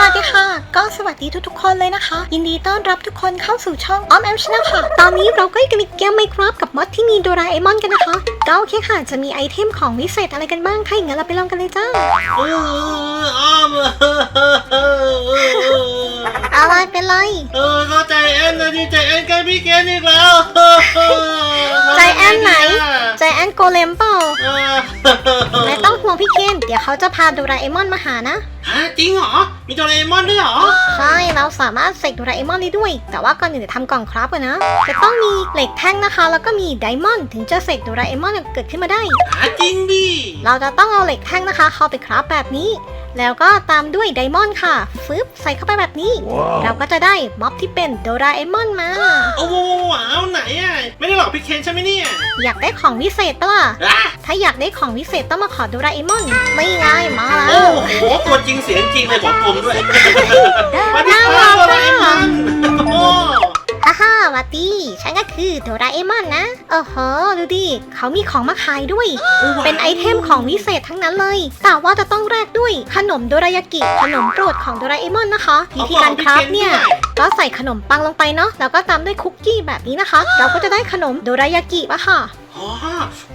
สวัสดีค่ะ ก็สวัสดีทุกๆคนเลยนะคะ ยินดีต้อนรับทุกคนเข้าสู่ช่องออมแอมชนะค่ะ ตอนนี้เราก็อยู่กันในเกมไมครับกับมอดที่มีโดราเอมอนกันนะคะ ก็โอเคค่ะ จะมีไอเทมของวิเศษอะไรกันบ้างถ้าอย่างนั้นเราไปลองกันเลยจ้าเอออ้อมอะไรเป็นไร เออเข้าใจแอนนะที่ใจแอนใกล้พี่เกนอีกแล้วใจแอนไหน ใจแอนโกเลมเปล่าเออไม่ต้อง ห่วงพี่เคนเดี๋ยวเขาจะพาโดราเอมอนมาหานะ ฮะจริงเหรอ มีโดเรมอนด้วยเหรอ ใช่เราสามารถเสกโดราเอมอนได้ด้วย แต่ว่าก่อนอื่นเดี๋ยวทำกล่องครับกันนะ จะต้องมีเหล็กแท่งนะคะ แล้วก็มีไดมอนด์ถึงจะเสกโดราเอมอนเกิดขึ้นมาได้ หาจริงดิ เราจะต้องเอาเหล็กแท่งนะคะ เข้าไปคราฟแบบนี้ แล้วก็ตามด้วยไดมอนด์ค่ะ ฟึบใส่เข้าไปแบบนี้ เราก็จะได้ม็อบที่เป็นโดราเอมอนมา โอ้โหว้าวไหนอะ ไม่ได้หลอกพี่เคนใช่ไหมเนี่ย อยากได้ของวิเศษปะล่ะอะถ้าอยากได้ของวิเศษต้องมาขอโดราเอมอน ไม่ง่ายมาแล้โอ้วโห ตัวจริงเสียงจริงเลยของผมด้วยน่ามาดิรักค่ะโดมาเรมอกนโอ้ฮ่าฮ่าวัตตี้ฉันก็คือโดราเอมอนนะโอ้โหดูดิเขามีของมาขายด้วย เป็นไอเทมของวิเศษทั้งนั้นเลย แต่ว่าจะต้องแลกด้วยขนมโดรายากิขนมโปรดของโดราเอมอนนะคะวิธีการคราฟเนี่ยก็ใส่ขนมปังลงไปเนาะแล้วก็ตามด้วยคุกกี้แบบนี้นะคะ เราก็จะได้ขนมโดรายากิมาค่ะอ๋อ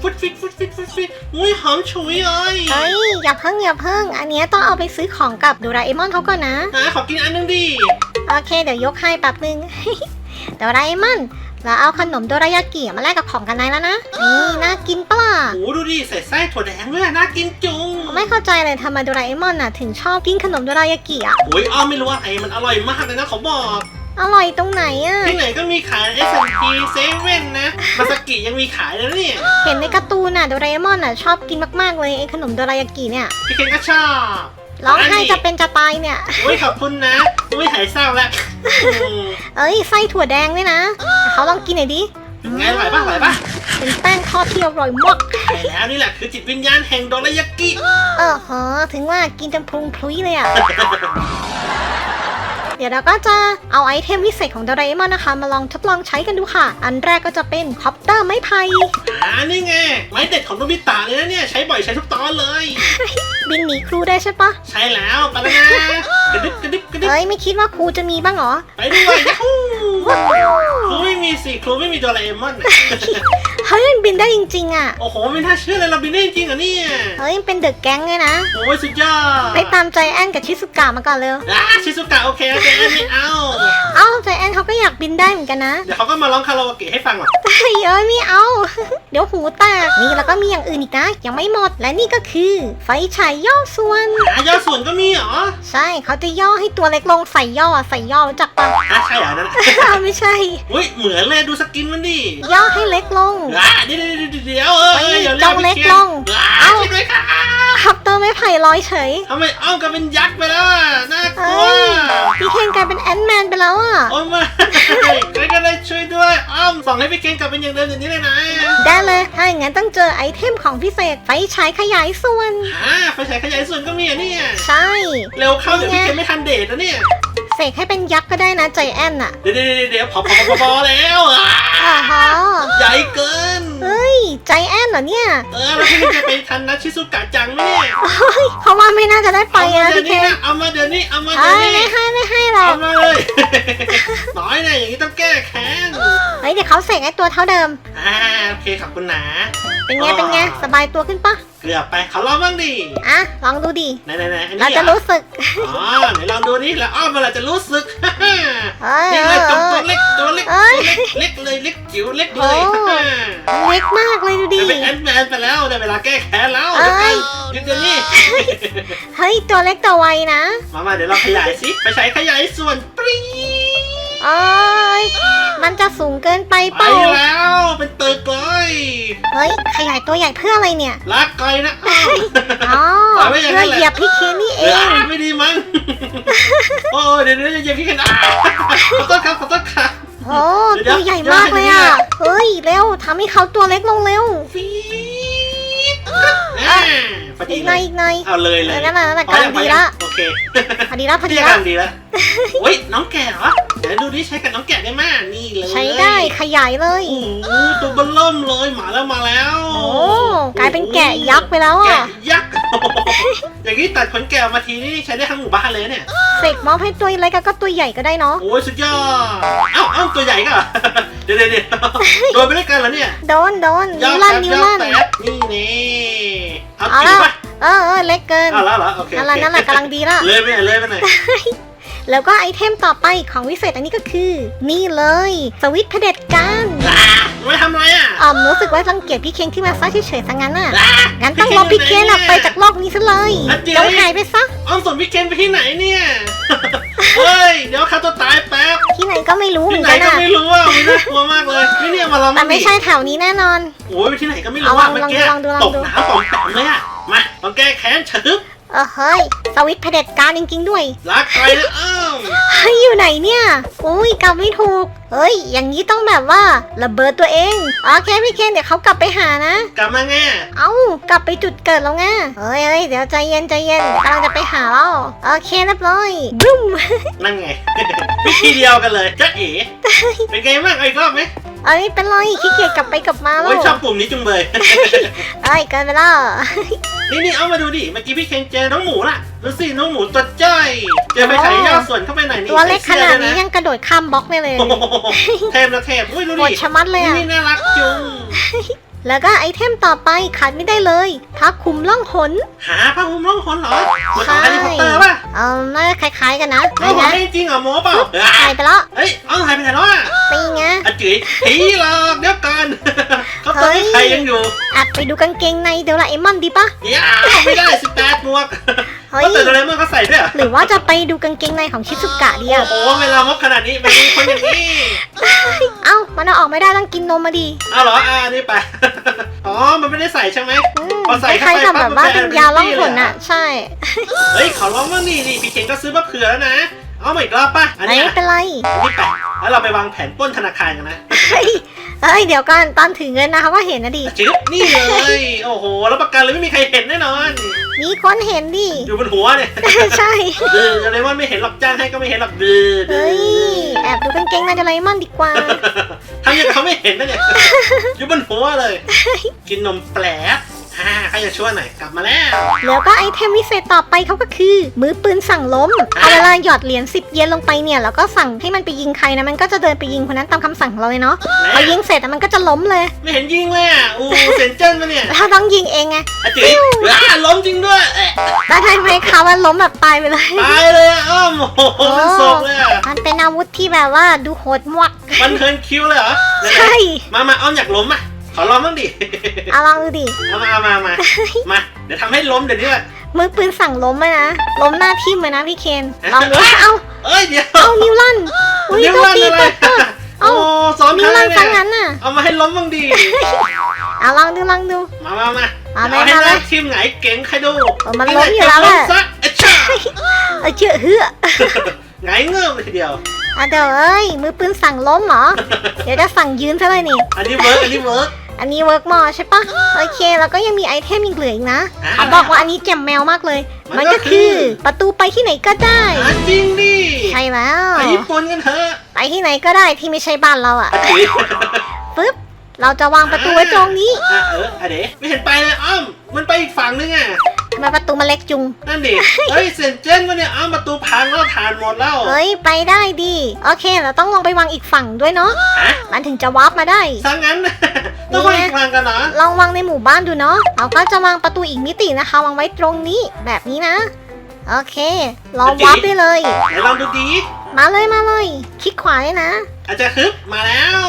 ฟุดฟิตฟุดฟิตฟุดฟิตอุ้ยหอมฉุยเลยเฮ้ยอย่าเพิ่งอย่าเพิ่ง อันเนี้ยต้องเอาไปซื้อของกับโดราเอมอนเขาก่อนนะอะขอกินอันนึงดิโอเค เดี๋ยวยกให้แป๊บนึง โดราเอมอนเราเอาขนมโดรายากิมาแลกกับของกันได้แล้วนะนี่น่ากินปะล่ะโอ้ดูดิใส่ไส้ถั่วแดงด้วยน่ากินจุงไม่เข้าใจเลยทำไมโดราเอมอนน่ะถึงชอบกินขนมโดรายากิอะโอ้ยอ้อมไม่รู้อะไรมันอร่อยมากเลยนะเขาบอกอร่อยตรงไหนอะที่ไหนก็มีขาย S&P เซเว่นนะมาสกิยังมีขายเลยนะเนี่ยเห็นในการ์ตูนน่ะโดราเอมอนน่ะชอบกินมากๆเลยไอ้ขนมโดรายากิเนี่ยพี่เคนก็ชอบ ร้องไห้จะเป็นจะตายเนี่ยโอ้ยขอบคุณนะอุ้ยหายเศร้าแล้วอืมเอ้ยไส้ถั่วแดงด้วยนะ เขาลองกินหน่อยดิ เป็นไงอร่อยป่ะอร่อยป่ะเป็นแป้งทอดที่อร่อยมาก ใช่แล้วนี่แหละคือจิตวิญญาณแห่งโดรายากิ เออเหอถึงว่ากินจนพุงพลุยเลยอะเดี๋ยวเราก็จะเอาไอเทมวิเศษของโดราเอมอนนะคะ มาลองทดลองใช้กันดูค่ะ อันแรกก็จะเป็นคอปเตอร์ไม้ไผ่อ่านี่ไงไม้เด็ดของโนบิตะเลยนะเนี่ยใช้บ่อยใช้ทุกตอนเลย บินหนีครูได้ใช่ปะใช่แล้วไปแล้วนะกระดึบกระดึบกระดึบเอ้ยไม่คิดว่าครูจะมีบ้างเหรอไปด้วยยาฮูครูไม่มีสิครูไม่มีโดราเอมอนนะเฮ้ยมั นบินได้จริงๆอะ โอ้โหไม่น่าเชื่อเลยเราบินได้จริงเหรอเนี่ยเฮ้ยเป็นเดอะแก๊งเลยนะ โอ้ยสุดยอดไปตามใจแอนกับชิสุกะมาก่อนเร็ว อะชิซุกะโอเคโอเคแอนไม่เอาเอ้าใจแอนเขาก็อยากบินได้เหมือนกันนะ เดี๋ยวเขาก็มาร้องคาราโอเกะให้ฟังหรอกเฮ้ยเอ้ยไม่เอา เดี๋ยวหูแตกนี่แล้วก็มีอย่างอื่นอีกนะ ยังไม่หมดและนี่ก็คือ ไฟฉายย่อส่วนอะยอดส่วนก็มีเหรอใช่เขาจะย่อให้ตัวเล็กลงใส่ย่อใส่ย่อรู้จักปะ อะใช่เหรอนั่นน่ะ ไม่ใช่ อุ้ยเหมือนเลยดูสกินมันดิย่อให้เล็กลง อะเดี๋ยเดี๋ยวเดี๋ยวเดี๋ยวเออเออเดี๋ยวจ้องเล็กลงอะเอ้าช่วยด้วยค่ะคับเตอร์ไม่ไผ่ลอยเฉยทำไมอ้อมกลายเป็นยักษ์ไปแล้วอะน่ากลัเอ้วยพี่เคนกลายเป็นแอนด์แมนไปแล้วอะโอ้ยมาใครก็ได้ช่วยด้วยอ้อมส่องให้พี่เคนกลับเป็นอย่างเดิมอย่างนี้เลยนะได้เลยถ้าอย่างนั้นต้องเจอไอเทมของพิเศษไฟฉายขยายส่วนอ่าไฟฉายขยายส่วนก็มีอะเนี่ยใช่เร็วเข้าเดี๋ยวพี่เคนไม่ทันเดทแล้วเนี่ยเสกให้เป็นยักษ์ก็ได้นะใจแอนน่ะ เดี๋ยวเดี๋ยวเดี๋ยวเดี๋ยวพอพอพอพอแล้วอะอ๋อฮะใหญ่เกินเฮ้ยใจแอน เหรอเนี่ยเออแล้วพี่จะไปทันนัดชิซุกะจังไหมเนี่ยเพราะว่าไม่น่าจะได้ไปเอามานะเดี๋ยวพี่เคนี้นะเอามาเดี๋ยวนี้เอามาเดี๋เอ้ยวยนี้ไม่ให้ไม่ให้หรอเอากมาเลยน้อยนะอย่างนี้ต้องแก้แค้นเฮ้ยเดี๋ยวเขาเสกให้ตัวเท่าเดิมอ่าโอเคขอบคุณนะเป็นไงเป็นไงสบายตัวขึ้นปะ เกือบไปขอลองบ้างดิอะลองดูดิไหนไหนไหนอันเรานี้จะเหรอรู้สึกอ๋อไหนลองดูนี่แล้วอ้อมเวลาจะรู้สึกเอ้ยนี่เอเลยอตัวเอตัวอ เล็กตัวเล็กเอ้ตัวยเล็กเล็กเลยเล็กจิ๋วเล็กเลยโอ้ เล็กมากเลยดูดิ จะเป็นแอนด์แมนไปแล้วได้เวลาแก้แค้นแล้วเอ้ยเดี๋ยวเดี๋ยวนี้เฮ้ยตัวเล็กแต่ไวนะมามาเดี๋ยวเราขยายสิไปใช้ขยายส่วนปรี๊ดเอ้ย มันจะสูงเกินไปไปเปล่าแล้วเป็นตึกเลยเฮ้ยขยายตัวใหญ่เพื่ออะไรเนี่ยลากไกลนะอ้าวอ๋อปล่อยไว้อย่างนั้เพื่อนแหละเหยียบพี่เคนนี่เอเอองไม่ดีมั้งโอ้เดี๋ยวเดี๋ยวจะเหยียบพี่กันอะขอโทษครับขอโทษครับโอ้เดี๋ตัยววใหญ่มากเลยอะเฮ้ยเร็วทำให้เขาตัวเล็กลงเร็วฟีดอ่าพอดีอีกหเลน่อยยอีกหน่อยเอาเลยเลยเออนั่นแหละนั่นแหละพอยังกำลังดีพอยังละโอเคพอดีละพอดีนี่ละกำลังดีแล้วอุ้ยน้องแก่เหรอ เดี๋ยวดูดิใช้กับน้องแกะได้มากนี่เลยใช้ได้ขยายเลย โอ้โหตัวเบลเริ่มเลยมาแล้วมาแล้วโอ้กลายเป็นแกะยักษ์ไปแล้วแกะอะยักษ์ อย่างนี้ตัดขนแกะออกมาทีนี่ใช้ได้ทั้งหมู่บ้านเลยเนี่ยเสกมอบให้ตัวเล็กก็ตัวใหญ่ก็ได้เนาะ โอ้ยสุดยอดเอ้าเอ้าตัวใหญ่ก็เหรอ เดี๋ยวเดี๋ยวเดี๋ยวโดนไปด้วยกันเหรอเนี่ยโดนโดนยนิ้อวดลั่นแป๊บนิ้วยอดลั่นแป๊บนี่นี่เอาเอาจริงละ ปะเออเออเล็กเกินเอาแล้วเหรอโอเคนั่นแหละนั่นแหละกำลังดีละ เลยไปไหนเลยไปไหน แล้วก็ไอเทมต่อไปของวิเศษอันนี้ก็คือ นี่เลย สวิตช์เผด็จการอ่าไม่ทำอะไรอะอ๋อมรู้สึกว่ารังเกียจพี่เคนที่มาซ่าเฉยๆซะงั้นอะอ่างั้นต้องลบพี่เคนออกไปจากโลกนี้ซะเลยอะจริงจงหายไปซะอ้อมส่งพี่เคนไปที่ไหนเนี่ยเฮ้ยเดี๋ยวเขาตัวตายแป๊บที่ไหนก็ไม่รู้เหที่มือนไหนกันก็อะไม่รู้อะอุ๊ยน่ากลัวมากเลยนี่เนี่ยมาลองแต่ไม่ใช่แถวนี้แน่นอนโอ้ยไปที่ไหนก็ไม่รู้เอาอะลองเมื่อกี้ลองดูลองตดูกน้ำปอมแปมเลยอะมาลองแก้แค้นฉึบ เออเฮ้ย สวิตช์เผด็จการจริงๆด้วย รักใครนะอ้าวเฮ้ยอยู่ไหนเนี่ย อุ้ยกลับไม่ถูก เฮ้ย อย่างนี้ต้องแบบว่าระเบิดตัวเอง โอเคพี่เคนเดี๋ยวเขากลับไปหานะ กลับมาไงอะเอ้ากลับไปจุดเกิดแล้วไงเฮ้ยเฮ้ยเดี๋ยวใจเย็นใจเย็นกำลังจะไปหาแล้วโอเคเรียบร้อยบึ้ม นั่นไง วิธีเดียวกันเลยจ้าเอ๋เป็นไงบ้างเอาอีกรอบไหม เอ้ยเป็นไรขี้เกียจกลับไปกลับมาแล้โอ้วยชอบปุ่มนี้จุงเบยเอ้ยเกินไปแล้วนี่นี่เอามาดูดิ เมื่อกี้พี่เคนเจอน้องหมูล่ะ ดูสิน้องหมูตัวจ้อยเจอไปฉายย่อส่วนเข้าไปหน่อยนี่ตัวเล็กขนาดนี้ใส่เสื้อยังกระโดดข้ามบล็อกได้เลยโอ้โหเทพนะเทพอุ้ยดูโหดดิชะมัดเลยนี่อะนี่น่ารักจุงแล้วก็ไอเทมต่อไปขาดไม่ได้เลยพักคุมล่องหนหาผ้าห่มร่องหนเหรอเหมือนของแฮร์รี่พอตเตอร์ป่ะเออน่าจะคล้ายๆกันนะเอานี่ของนะได้จริงเหรอโมเปล่าหายไปแล้วเฮ้ยเอา ผีหลอกเดี๋ยวก่อนเขาตัวเฮ้ยใครยังอยู่แอบไปดูกางเกงในเดลาเอมอนดีปะเดี๋ยวไม่ได้สิบแปดบวกเฮ้ยก็แต่โดเรมอนเขาใส่ด้วยเหรอหรือว่าจะไปดูกางเกงในของชิซุกะดีอะโอ้โหเวลามกขนาดนี้เป็นคนอย่างนี้เอ้ามันเอาออกไม่ได้ต้องกินนมมาดีเอาเหรออ่านี่ไปอ๋อ มันไม่ได้ใส่ใช่ไหมอืมพอใส่คล้ายๆกับเข้าไปแบบว่าปั๊บมันเป็นยาล่องหนเป็น ability อะใช่ เฮ้ยขอร้องว่านี่นี่พี่เคนก็ซื้อมาเผื่อแล้วนะ เอามาอีกรอบป่ะ อันไม่นี้อะเป็นไรอันนี้แปะแล้วเราไปวางแผนปล้นธนาคารกันนะเฮ้ยเฮ้ยเดี๋ยวก่อนตอนถือเงินนะคะว่าเห็นนะดิจิ๊บนี่เลย โอ้โหแล้วประกันเลยไม่มีใครเห็นแน่นอน มีคนเห็นดิ อยู่บนหัวเนี่ย ใช่ดื้อโดเรมอนไม่เห็นหรอกจ้างให้ก็ไม่เห็นหรอกดื้อดื้เฮ้ยอแอบดูกางเกงในเดลาเอมอนดีกว่าทำอย่างกับเขาไม่เห็นนะเนี่ย อยู่บนหัวเลย กินนมแปลก ฮ่าใครจะช่วยหน่อยกลับมาแล้ว แล้วก็ไอเทมวิเศษต่อไปเขาก็คือ มือปืนสั่งล้ม เอาเวลาหยอดเหรียญ10 เยนลงไปเนี่ยแล้วก็สั่งให้มันไปยิงใครนะมันก็จะเดินไปยิงคนนั้นตามคำสั่งของเราเลยเนาะพอยิงเสร็จอะมันก็จะล้มเลยไม่เห็นยิงเลยอะอู้เซนเจิ้นมาเนี่ยถ้าต้องยิงเองไงอาจิ๋วอ่าล้มจริงด้วยเอ๊ะแล้วทำไมเขาว่าล้มแบบตายไปเลยตายเลยอะอ้อมโอ้โหเป็นศพเลยอะมันเป็นอาวุธที่แบบว่าดูโหดมากมันเทิร์นคิวเลยเหรอไหนๆใช่ มามาอ้อมอยากล้มอะ ขอลองบ้างดิ เอาลองดูดิ เอามาเอามามา มา เดี๋ยวทำให้ล้มเดี๋ยวนี้แหละ มือปืนสั่งล้มเลยนะ ล้มหน้าทิ่มเลยนะพี่เคน ลองดูเอาเอ้ยเดี๋ยวเอานิ้วลั่นอุ้ยเดี๋ยวตัววันตีอะไรตัวต้นโอ้เอาซ้อมนิ้วท่าลั่นเนี่ซะยงั้นน่ะ เอามาให้ล้มบ้างดิ เอาลองดูลองดู มามามาเอาไหมเอาให้เอาไหมหน้าทีมไหนเก่งใครดูเออมันล้มอยู่แล้วแหละ ซะเอ้ยช่าเออเชื่อเฮือไงเงือบเลยทีเดียว อะเดี๋ยวเอ้ยมือปืนสั่งล้มเหรอ เดี๋ยวจะสั่งยืนซะเลยนี่ อันนี้เวิร์กอันนี้เวิร์ก อันนี้เวิร์กมอใช่ปะโอเค แล้วก็ยังมีไอเทมอีกเหลืออีกนะอ่าเขาบอกว่าอันนี้แจ่มแมวมากเลย มัมันนก็ก็คือคือประตูไปที่ไหนก็ได้อะจริงดิใช่แล้วไปญี่ปุ่นกันเถอะไปที่ไหนก็ได้ที่ไม่ใช่บ้านเราอะอาจิปึ๊บเราจะวางประตูไว้ตรงนี้อะเอออะเดะไม่เห็นไปเลยอ้อมมันไปอีกฝั่งนึงอะ ทำไมประตูมันเล็กจุง นั่นดิ เฮ้ยเซนเจนวะเนี่ยอ้อมประตูพังแล้วฐานหมดแล้ว เฮ้ย ไปได้ดีโอเค เราต้องลองไปวางอีกฝั่งด้วยเนาะ ฮะ มันถึงจะวาร์ปมาได้ ซะงั้น ต้องไปอีกฝั่งกันเหรอลองวางในหมู่บ้านดูเนาะเราก็จะวางประตูอีกมิตินะคะ วางไว้ตรงนี้แบบนี้นะ โอเครอวาร์ปได้เลย ไหนลองดูดีมาเลยมาเลย คลิกขวาเลยนะ อาจจะฮึบมาแล้ว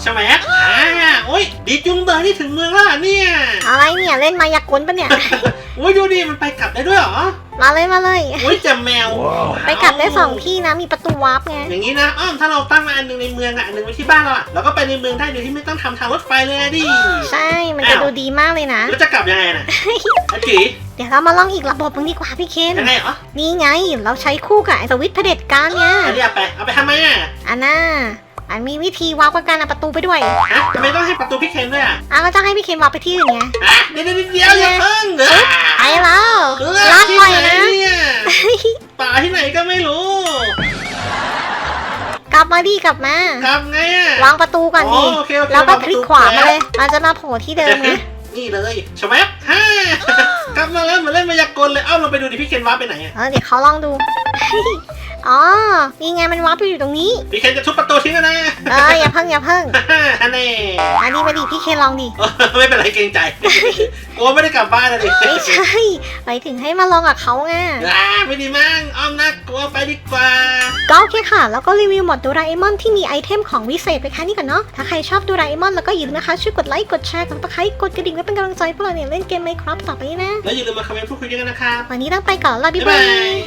ใช่ไหมอ่าโอ้ยดีจุงเบอร์นี่ถึงเมืองแล้วเหรอเนี่ย อะไรเนี่ย เล่นมายากลปะเนี่ย โอ้ยดูดิมันไปกลับได้ด้วยเหรอ มาเลยมาเลยโอ้ยจะแมวไปกลับได้สองที่นะมีประตูวาร์ปไงอย่างนี้นะอ้อมถ้าเราตั้งมาอันหนึงในเมืองอะอันหนึงไว้ที่บ้านเราอะเราก็ไปในเมืองได้โดยที่ไม่ต้องทำทางรถไฟเลยอะดิ ใช่มันจะดูดีมากเลยนะ แล้วจะกลับยังไงน่ะอาจิเดี๋ยวเรามาลองอีกระบบหนึงดีกว่าพี่เคนยังไงเหรอนี่ไงเราใช้คู่กับไอ้สวิตช์เผด็จการเนี่ยอันนี้เอาไปเอาไปทำไมอะอันน่า อันมีวิธีวาร์ปกับการเอาประตูไปด้วยฮะทำไมต้องให้ประตูพี่เคนด้วยอะอะก็จะให้พี่เคนวาร์ปไปที่อื่นไง ฮะเดี๋ยวเดี๋ยวเดี๋ยวอย่าเพิ่งเออไปแล้วเออลากที่ไปไหนนะ เนี่ยป่าที่ไหนก็ไม่รู้กลับมาดิกลับมากลับไงอะ วางประตูก่อนดิอ๋อโอเคโอเคแล้วก็วางคประตูลิกขวามาแป๊บเลยมันจะมาโผล่ที่เดิมไงนี่เลยชแวบฮ่ากลับมาแล้วเหมือนเล่นมายากลเลย เอ้าเราไปดูดิพี่เคนว้าร์ปไปไหนอะ เออเดี๋ยวเขาลองดู อ๋อนี่ไงมันวาร์ปไปอยู่ตรงนี้ พี่เคนจะทุบประตูทิ้งแล้วนะเอออย่าเพิ่งอย่าเพิ่งฮ่าฮันเน่มาดิมาดิพี่เคนลองดิ ไม่เป็นไรเกรงใจกลัวไม่ได้กลับบ้านนะดิไม่ใช่ไปถึงให้มาลองกับเขาไงอ่าไม่ดีมั้งอ้อมน่ากลัวไปดีกว่า ก็โอเคค่ะ แล้วก็รีวิวหมดโดราเอมอนที่มีไอเทมของวิเศษไปแค่นี้ก่อนเนาะ ถ้าใครชอบโดราเอมอนแล้วก็อย่าลืมนะคะช่วยกดไลค์กดแชร์กดตะไคร้กดกระดิ่งไว้เป็นกำลังใจให้พวกเราเนี่ยเล่นเกมไมครับต่อไปนี้นะ แล้วอย่าลืมมาคอมเมนต์พูดคุยกันนะครับ วันนี้ต้องไปก่อนแล้วบ๊ายบ๊ายบาบายย